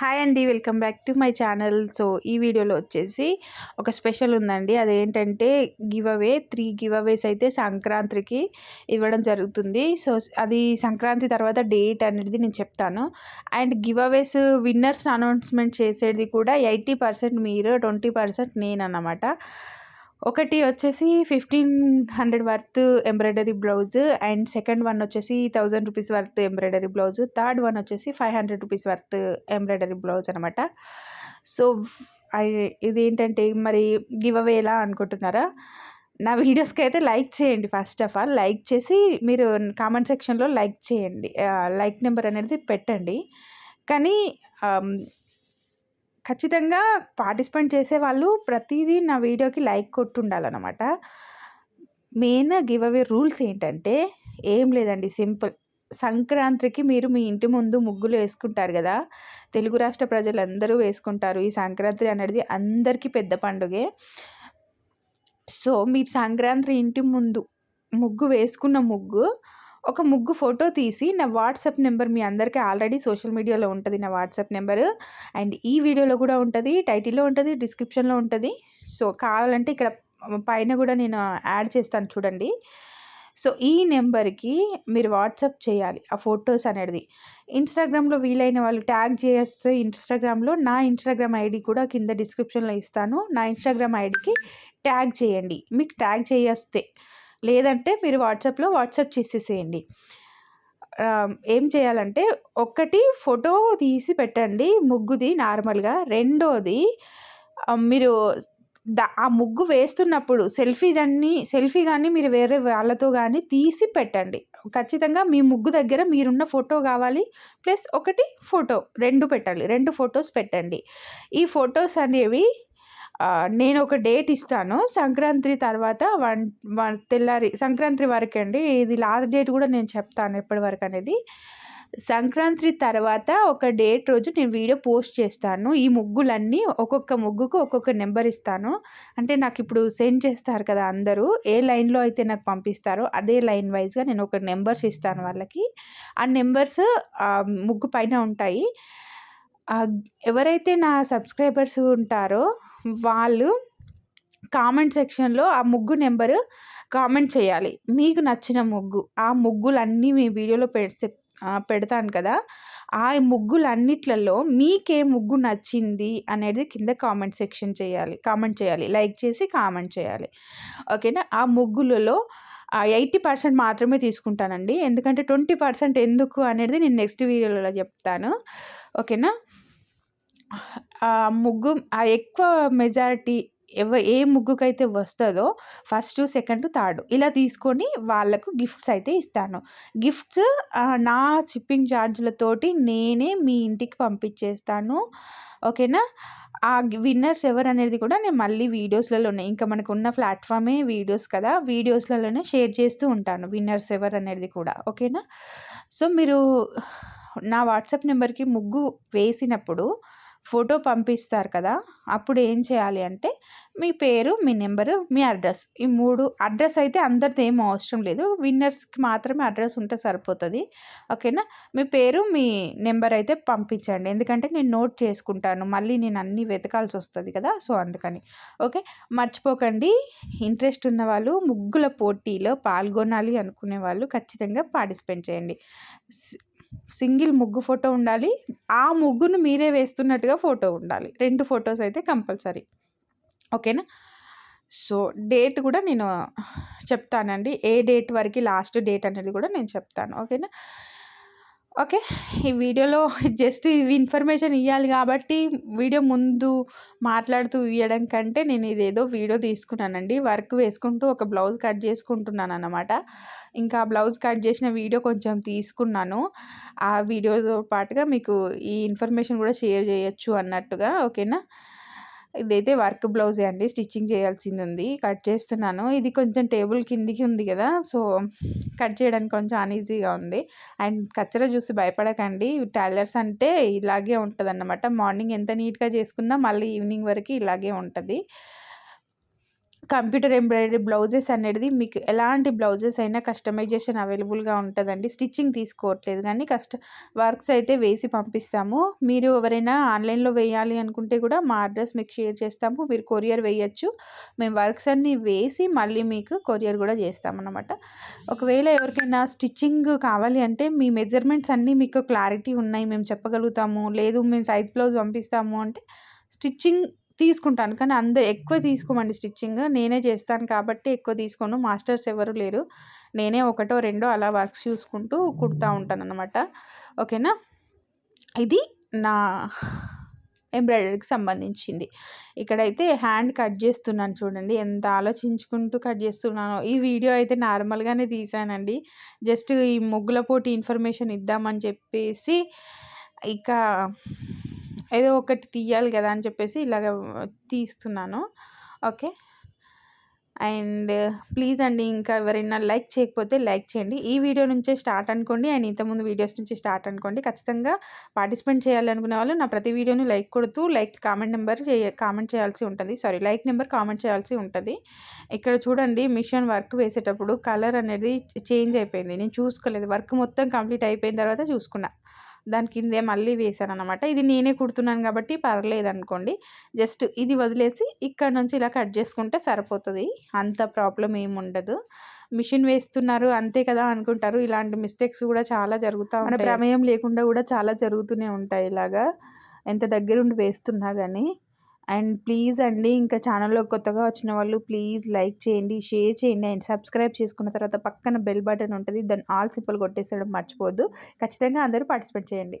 Hi అండి welcome back to my channel. So ఈ వీడియోలో వచ్చేసి ఒక స్పెషల్ ఉందండి. అదేంటంటే giveaway three giveaways అయితే సంక్రాంతికి ఇవ్వడం జరుగుతుంది. సో అది సంక్రాంతి తర్వాత డేట్ అనేది నేను చెప్తాను. And giveaways winners announcement చేసేది కూడా ఎయిటీ పర్సెంట్ మీరు ట్వంటీ పర్సెంట్ నేను అన్నమాట ఒకటి వచ్చేసి fifteen hundred worth embroidery blouse and second one వచ్చేసి thousand rupees worth embroidery blouse. Third one వచ్చేసి five hundred rupees worth embroidery blouse అనమాట సో ఇదేంటంటే మరి గివ్ అవేలా అనుకుంటున్నారా? నా వీడియోస్కి అయితే లైక్ చేయండి ఫస్ట్ ఆఫ్ ఆల్. లైక్ చేసి మీరు కామెంట్ సెక్షన్లో లైక్ చేయండి. లైక్ నెంబర్ అనేది పెట్టండి. కానీ ఖచ్చితంగా పార్టిసిపేట్ చేసే వాళ్ళు ప్రతిదీ నా వీడియోకి లైక్ కొట్టుండాలన్నమాట. మెయిన్ గివ్ అవే రూల్స్ ఏంటంటే ఏం లేదండి సింపుల్. సంక్రాంతికి మీరు మీ ఇంటి ముందు ముగ్గులు వేసుకుంటారు కదా తెలుగు రాష్ట్ర ప్రజలందరూ వేసుకుంటారు ఈ సంక్రాంతి అనేది అందరికీ పెద్ద పండుగే. సో మీరు సంక్రాంతి ఇంటి ముందు ముగ్గు వేసుకున్న ముగ్గు ఒక ముగ్గు ఫోటో తీసి నా వాట్సాప్ నెంబర్ మీ అందరికీ ఆల్రెడీ సోషల్ మీడియాలో ఉంటుంది నా వాట్సాప్ నెంబర్. అండ్ ఈ వీడియోలో కూడా ఉంటుంది టైటిల్లో ఉంటుంది డిస్క్రిప్షన్లో ఉంటుంది. సో కావాలంటే ఇక్కడ పైన కూడా నేను యాడ్ చేస్తాను చూడండి. సో ఈ నెంబర్కి మీరు వాట్సాప్ చేయాలి ఆ ఫొటోస్ అనేది ఇన్స్టాగ్రామ్లో వీలైన వాళ్ళు ట్యాగ్ చేస్తే ఇన్స్టాగ్రామ్లో నా ఇన్స్టాగ్రామ్ ఐడి కూడా కింద డిస్క్రిప్షన్లో ఇస్తాను. నా ఇన్స్టాగ్రామ్ ఐడికి ట్యాగ్ చేయండి. మీకు ట్యాగ్ చేస్తే లేదంటే మీరు వాట్సాప్లో వాట్సాప్ చేసేసేయండి. ఏం చేయాలంటే ఒకటి ఫోటో తీసి పెట్టండి. ముగ్గుది నార్మల్గా. రెండోది మీరు ఆ ముగ్గు వేస్తున్నప్పుడు సెల్ఫీ దాన్ని సెల్ఫీ కానీ మీరు వేరే వాళ్ళతో కానీ తీసి పెట్టండి. ఖచ్చితంగా మీ ముగ్గు దగ్గర మీరున్న ఫోటో కావాలి. ప్లస్ ఒకటి ఫోటో రెండు పెట్టాలి రెండు ఫొటోస్ పెట్టండి. ఈ ఫొటోస్ అనేవి నేను ఒక డేట్ ఇస్తాను. సంక్రాంతి తర్వాత వన్ వన్ తెల్లారి సంక్రాంతి వరకు అండి. ఇది లాస్ట్ డేట్ కూడా నేను చెప్తాను ఎప్పటి వరకు అనేది. సంక్రాంతి తర్వాత ఒక డేట్ రోజు నేను వీడియో పోస్ట్ చేస్తాను. ఈ ముగ్గులన్నీ ఒక్కొక్క ముగ్గుకు ఒక్కొక్క నెంబర్ ఇస్తాను. అంటే నాకు ఇప్పుడు సెండ్ చేస్తారు కదా అందరూ ఏ లైన్లో అయితే నాకు పంపిస్తారో అదే లైన్ వైజ్గా నేను ఒక నెంబర్స్ ఇస్తాను వాళ్ళకి. ఆ నెంబర్స్ ముగ్గు పైన ఉంటాయి. ఎవరైతే నా సబ్స్క్రైబర్స్ ఉంటారో వాళ్ళు కామెంట్ సెక్షన్లో ఆ ముగ్గు నెంబరు కామెంట్ చేయాలి. మీకు నచ్చిన ముగ్గు ఆ ముగ్గులన్నీ మీ వీడియోలో పెడితే పెడతాను కదా ఆ ముగ్గులన్నిట్లలో మీకే ముగ్గు నచ్చింది అనేది కింద కామెంట్ సెక్షన్ చేయాలి కామెంట్ చేయాలి లైక్ చేసి కామెంట్ చేయాలి. ఓకేనా? ఆ ముగ్గులలో ఎయిటీ పర్సెంట్ మాత్రమే తీసుకుంటానండి. ఎందుకంటే ట్వంటీ పర్సెంట్ ఎందుకు అనేది నేను నెక్స్ట్ వీడియోలో చెప్తాను. ఓకేనా? ముగ్గు ఆ ఎక్కువ మెజారిటీ ఎవ ఏ ముగ్గుకైతే వస్తుందో ఫస్ట్ సెకండ్ థర్డ్ ఇలా తీసుకొని వాళ్ళకు గిఫ్ట్స్ అయితే ఇస్తాను. గిఫ్ట్స్ నా షిప్పింగ్ ఛార్జ్లతోటి నేనే మీ ఇంటికి పంపించేస్తాను. ఓకేనా? ఆ విన్నర్స్ ఎవరు అనేది కూడా నేను మళ్ళీ వీడియోస్లలోనే ఇంకా మనకు ఉన్న ప్లాట్ఫామే వీడియోస్ కదా వీడియోస్లలోనే షేర్ చేస్తూ ఉంటాను విన్నర్స్ ఎవరు అనేది కూడా. ఓకేనా? సో మీరు నా వాట్సాప్ నెంబర్కి ముగ్గు వేసినప్పుడు ఫోటో పంపిస్తారు కదా! అప్పుడు ఏం చేయాలి అంటే మీ పేరు మీ నెంబరు మీ అడ్రస్. ఈ మూడు అడ్రస్ అయితే అందరిది ఏం అవసరం లేదు. విన్నర్స్కి మాత్రమే అడ్రస్ ఉంటే సరిపోతుంది. ఓకేనా? మీ పేరు మీ నెంబర్ అయితే పంపించండి. ఎందుకంటే నేను నోట్ చేసుకుంటాను. మళ్ళీ నేను అన్నీ వెతకాల్సి వస్తుంది కదా! సో అందుకని. ఓకే? మర్చిపోకండి. ఇంట్రెస్ట్ ఉన్న వాళ్ళు ముగ్గుల పోటీలో పాల్గొనాలి అనుకునే వాళ్ళు ఖచ్చితంగా పార్టిసిపేట్ చేయండి. సింగిల్ ముగ్గు ఫోటో ఉండాలి. ఆ ముగ్గును మీరే వేస్తున్నట్టుగా ఫోటో ఉండాలి. రెండు ఫొటోస్ అయితే కంపల్సరీ. ఓకేనా? సో డేట్ కూడా నేను చెప్తానండి. ఏ డేట్ వరకు లాస్ట్ డేట్ అనేది కూడా నేను చెప్తాను. ఓకేనా? ఓకే. ఈ వీడియోలో జస్ట్ ఇది ఇన్ఫర్మేషన్ ఇవ్వాలి కాబట్టి వీడియో ముందు మాట్లాడుతూ ఇవ్వడం కంటే నేను ఇదేదో వీడియో తీసుకున్నానండి. వర్క్ వేసుకుంటూ ఒక బ్లౌజ్ కట్ చేసుకుంటున్నాను అనమాట ఇంకా బ్లౌజ్ కట్ చేసిన వీడియో కొంచెం తీసుకున్నాను. ఆ వీడియోతో పాటుగా మీకు ఈ ఇన్ఫర్మేషన్ కూడా షేర్ చేయొచ్చు అన్నట్టుగా. ఓకేనా? ఇదైతే వర్క్ బ్లౌజే అండి. స్టిచ్చింగ్ చేయాల్సింది ఉంది కట్ చేస్తున్నాను. ఇది కొంచెం టేబుల్ కిందికి ఉంది కదా సో కట్ చేయడానికి కొంచెం అన్ఈజీగా ఉంది. అండ్ కచ్చర చూసి భయపడకండి. టైలర్స్ అంటే ఇలాగే ఉంటుంది అన్నమాట మార్నింగ్ ఎంత నీట్గా చేసుకున్నా మళ్ళీ ఈవినింగ్ వరకు ఇలాగే ఉంటుంది. కంప్యూటర్ ఎంబ్రాయిడరీ బ్లౌజెస్ అనేది మీకు ఎలాంటి బ్లౌజెస్ అయినా కస్టమైజేషన్ అవైలబుల్గా ఉంటుందండి. స్టిచ్చింగ్ తీసుకోవట్లేదు కానీ కష్ట వర్క్స్ అయితే వేసి పంపిస్తాము. మీరు ఎవరైనా ఆన్లైన్లో వేయాలి అనుకుంటే కూడా మా అడ్రస్ మీకు షేర్ చేస్తాము. మీరు కొరియర్ వేయచ్చు. మేము వర్క్స్ అన్నీ వేసి మళ్ళీ మీకు కొరియర్ కూడా చేస్తామన్నమాట. ఒకవేళ ఎవరికైనా స్టిచ్చింగ్ కావాలి అంటే మీ మెజర్మెంట్స్ అన్నీ మీకు క్లారిటీ ఉన్నాయి. మేము చెప్పగలుగుతాము. లేదు మేము సైజ్ బ్లౌజ్ పంపిస్తాము అంటే స్టిచ్చింగ్ తీసుకుంటాను. కానీ అంద ఎక్కువ తీసుకోమండి స్టిచ్చింగ్. నేనే చేస్తాను కాబట్టి ఎక్కువ తీసుకోను. మాస్టర్స్ ఎవరు లేరు. నేనే ఒకటో రెండో అలా వర్క్స్ చూసుకుంటూ కుడతా ఉంటాను అనమాట ఓకేనా? ఇది నా ఎంబ్రాయిడరీకి సంబంధించింది. ఇక్కడైతే హ్యాండ్ కట్ చేస్తున్నాను చూడండి. ఎంత ఆలోచించుకుంటూ కట్ చేస్తున్నానో. ఈ వీడియో అయితే నార్మల్గానే తీసానండి. జస్ట్ ఈ ముగ్గుల పోటీ ఇన్ఫర్మేషన్ ఇద్దామని చెప్పేసి ఇక ఏదో ఒకటి తీయాలి కదా అని చెప్పేసి ఇలాగ తీస్తున్నాను. ఓకే. అండ్ ప్లీజ్ అండి ఇంకా ఎవరైనా లైక్ చేయకపోతే లైక్ చేయండి. ఈ వీడియో నుంచే స్టార్ట్ అనుకోండి. అండ్ ఇంతకుముందు వీడియోస్ నుంచి స్టార్ట్ అనుకోండి. ఖచ్చితంగా పార్టిసిపేట్ చేయాలనుకునే వాళ్ళు నా ప్రతి వీడియోని లైక్ కొడుతూ లైక్ కామెంట్ నెంబర్ కామెంట్ చేయాల్సి ఉంటుంది. సారీ లైక్ నెంబర్ కామెంట్ చేయాల్సి ఉంటుంది. ఇక్కడ చూడండి మిషన్ వర్క్ వేసేటప్పుడు కలర్ అనేది చేంజ్ అయిపోయింది. నేను చూసుకోలేదు. వర్క్ మొత్తం కంప్లీట్ అయిపోయిన తర్వాత చూసుకున్నా. దాని కిందే మళ్ళీ వేసాను అనమాట ఇది నేనే కుడుతున్నాను కాబట్టి పర్లేదు అనుకోండి జస్ట్ ఇది వదిలేసి ఇక్కడ నుంచి ఇలా కట్ చేసుకుంటే సరిపోతుంది. అంత ప్రాబ్లం ఏమి ఉండదు. మిషన్ వేస్తున్నారు అంతే కదా అనుకుంటారు. ఇలాంటి మిస్టేక్స్ కూడా చాలా జరుగుతూ మన ప్రమేయం లేకుండా కూడా చాలా జరుగుతూనే ఉంటాయి ఇలాగా. ఎంత దగ్గరుండి వేస్తున్నా కానీ అండ్ ప్లీజ్ అండి ఇంకా ఛానల్లో కొత్తగా వచ్చిన వాళ్ళు ప్లీజ్ లైక్ చేయండి షేర్ చేయండి అండ్ సబ్స్క్రైబ్ చేసుకున్న తర్వాత పక్కన బెల్ బటన్ ఉంటుంది. దాన్ని ఆల్ సింపుల్ కొట్టేసడం మర్చిపోవద్దు. ఖచ్చితంగా అందరూ పార్టిసిపేట్ చేయండి.